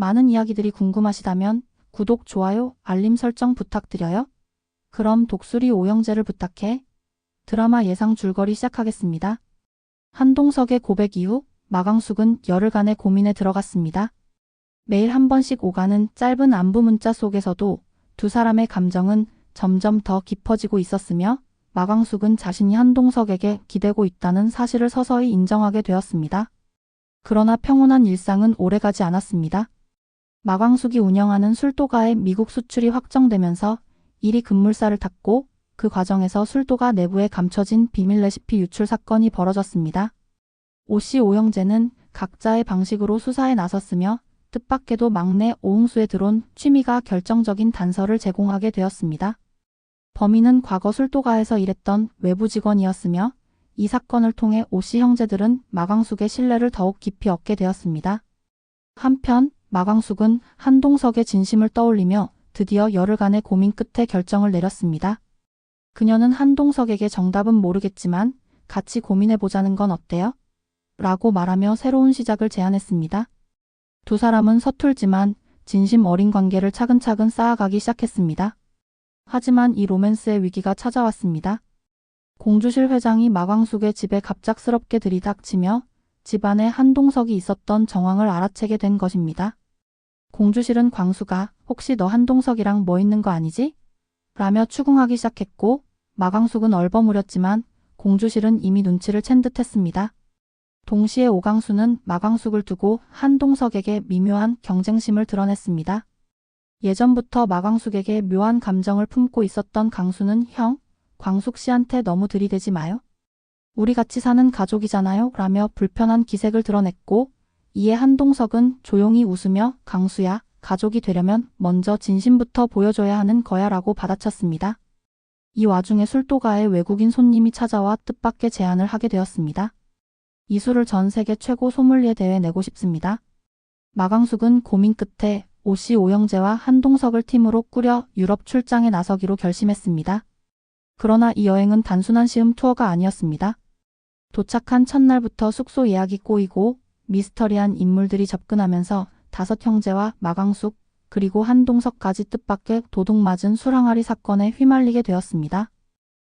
많은 이야기들이 궁금하시다면 구독, 좋아요, 알림 설정 부탁드려요. 그럼 독수리 오영재를 부탁해. 드라마 예상 줄거리 시작하겠습니다. 한동석의 고백 이후 마광숙은 열흘간의 고민에 들어갔습니다. 매일 한 번씩 오가는 짧은 안부 문자 속에서도 두 사람의 감정은 점점 더 깊어지고 있었으며 마광숙은 자신이 한동석에게 기대고 있다는 사실을 서서히 인정하게 되었습니다. 그러나 평온한 일상은 오래가지 않았습니다. 마광숙이 운영하는 술도가의 미국 수출이 확정되면서 일이 급물살을 탔고 그 과정에서 술도가 내부에 감춰진 비밀 레시피 유출 사건이 벌어졌습니다. 오씨 오영재는 각자의 방식으로 수사에 나섰으며 뜻밖에도 막내 오흥수에 들어온 취미가 결정적인 단서를 제공하게 되었습니다. 범인은 과거 술도가에서 일했던 외부 직원이었으며 이 사건을 통해 오씨 형제들은 마광숙의 신뢰를 더욱 깊이 얻게 되었습니다. 한편 마광숙은 한동석의 진심을 떠올리며 드디어 열흘간의 고민 끝에 결정을 내렸습니다. 그녀는 한동석에게 정답은 모르겠지만 같이 고민해보자는 건 어때요? 라고 말하며 새로운 시작을 제안했습니다. 두 사람은 서툴지만 진심 어린 관계를 차근차근 쌓아가기 시작했습니다. 하지만 이 로맨스의 위기가 찾아왔습니다. 공주실 회장이 마광숙의 집에 갑작스럽게 들이닥치며 집안에 한동석이 있었던 정황을 알아채게 된 것입니다. 공주실은 광수가 혹시 너 한동석이랑 뭐 있는 거 아니지? 라며 추궁하기 시작했고 마광숙은 얼버무렸지만 공주실은 이미 눈치를 챈 듯했습니다. 동시에 오강수는 마광숙을 두고 한동석에게 미묘한 경쟁심을 드러냈습니다. 예전부터 마광숙에게 묘한 감정을 품고 있었던 강수는 형, 광숙 씨한테 너무 들이대지 마요. 우리 같이 사는 가족이잖아요. 라며 불편한 기색을 드러냈고 이에 한동석은 조용히 웃으며 강수야, 가족이 되려면 먼저 진심부터 보여줘야 하는 거야 라고 받아쳤습니다. 이 와중에 술도가에 외국인 손님이 찾아와 뜻밖의 제안을 하게 되었습니다. 이 술을 전 세계 최고 소믈리에 대회 내고 싶습니다. 마광숙은 고민 끝에 오씨 오영재와 한동석을 팀으로 꾸려 유럽 출장에 나서기로 결심했습니다. 그러나 이 여행은 단순한 시음 투어가 아니었습니다. 도착한 첫날부터 숙소 예약이 꼬이고 미스터리한 인물들이 접근하면서 다섯 형제와 마광숙 그리고 한동석까지 뜻밖의 도둑맞은 술항아리 사건에 휘말리게 되었습니다.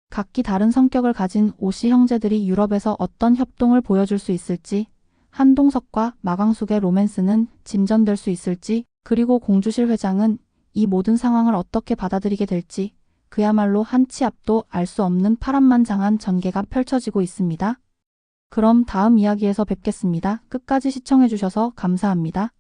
각기 다른 성격을 가진 오씨 형제들이 유럽에서 어떤 협동을 보여줄 수 있을지, 한동석과 마광숙의 로맨스는 진전될 수 있을지, 그리고 공주실 회장은 이 모든 상황을 어떻게 받아들이게 될지, 그야말로 한치 앞도 알 수 없는 파란만장한 전개가 펼쳐지고 있습니다. 그럼 다음 이야기에서 뵙겠습니다. 끝까지 시청해주셔서 감사합니다.